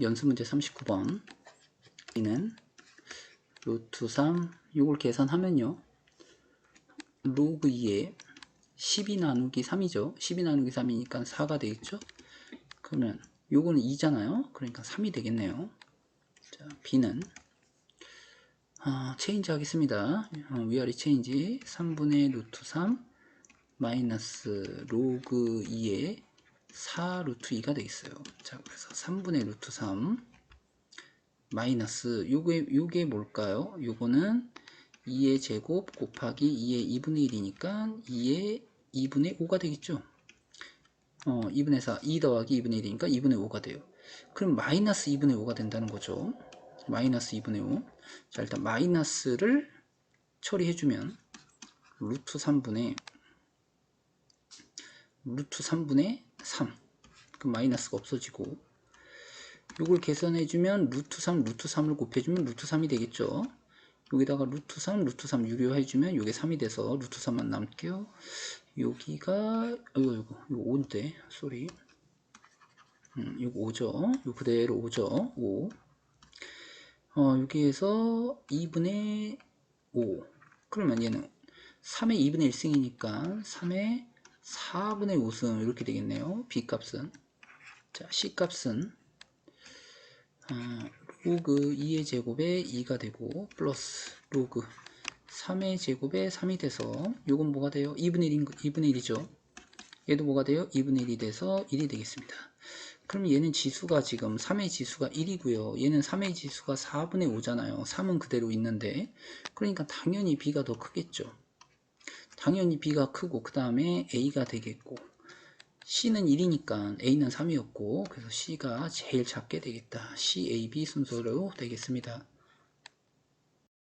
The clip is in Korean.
연수 문제 39번. B는 루트 3 이걸 계산하면요. 로그 2에 12 나누기 3이죠. 12 나누기 3이니까 4가 되겠죠? 그러면 요거는 2잖아요. 그러니까 3이 되겠네요. 자 B는 아, 체인지 하겠습니다. 어, 위아래 체인지 3분의 루트 3 마이너스 로그 2에 4 루트 2가 되겠어요. 자, 그래서 3분의 루트 3 마이너스 요게 요게 뭘까요? 요거는 2의 제곱 곱하기 2의 2분의 1이니까 2의 2분의 5가 되겠죠. 어, 2분의 4, 2 더하기 2분의 1이니까 2분의 5가 돼요. 그럼 마이너스 2분의 5가 된다는 거죠. 마이너스 2분의 5. 자, 일단 마이너스를 처리해주면 루트 3분의 루트 3분의 3. 그 마이너스가 없어지고 이걸 계산해주면 루트 3, 루트 3을 곱해주면 루트 3이 되겠죠. 여기다가 루트 3, 루트 3 유료해주면 이게 3이 돼서 루트 3만 남게요. 여기가 이거 이거 이거 5인데 쏘리 음, 이거 5죠. 요 그대로 5죠. 5. 어, 여기에서 2분의 5. 그러면 얘는 3의 2분의 1승이니까 3의 4분의 5승 이렇게 되겠네요. B 값은 자 C 값은 아, 로그 2의 제곱에 2가 되고 플러스 로그 3의 제곱에 3이 돼서 요건 뭐가 돼요? 2분의 1인 2분의 1이죠. 얘도 뭐가 돼요? 2분의 1이 돼서 1이 되겠습니다. 그럼 얘는 지수가 지금 3의 지수가 1이고요. 얘는 3의 지수가 4분의 5잖아요. 3은 그대로 있는데 그러니까 당연히 B가 더 크겠죠. 당연히 B가 크고 그 다음에 A가 되겠고 C는 1이니까 A는 3이었고 그래서 C가 제일 작게 되겠다. C, A, B 순서로 되겠습니다.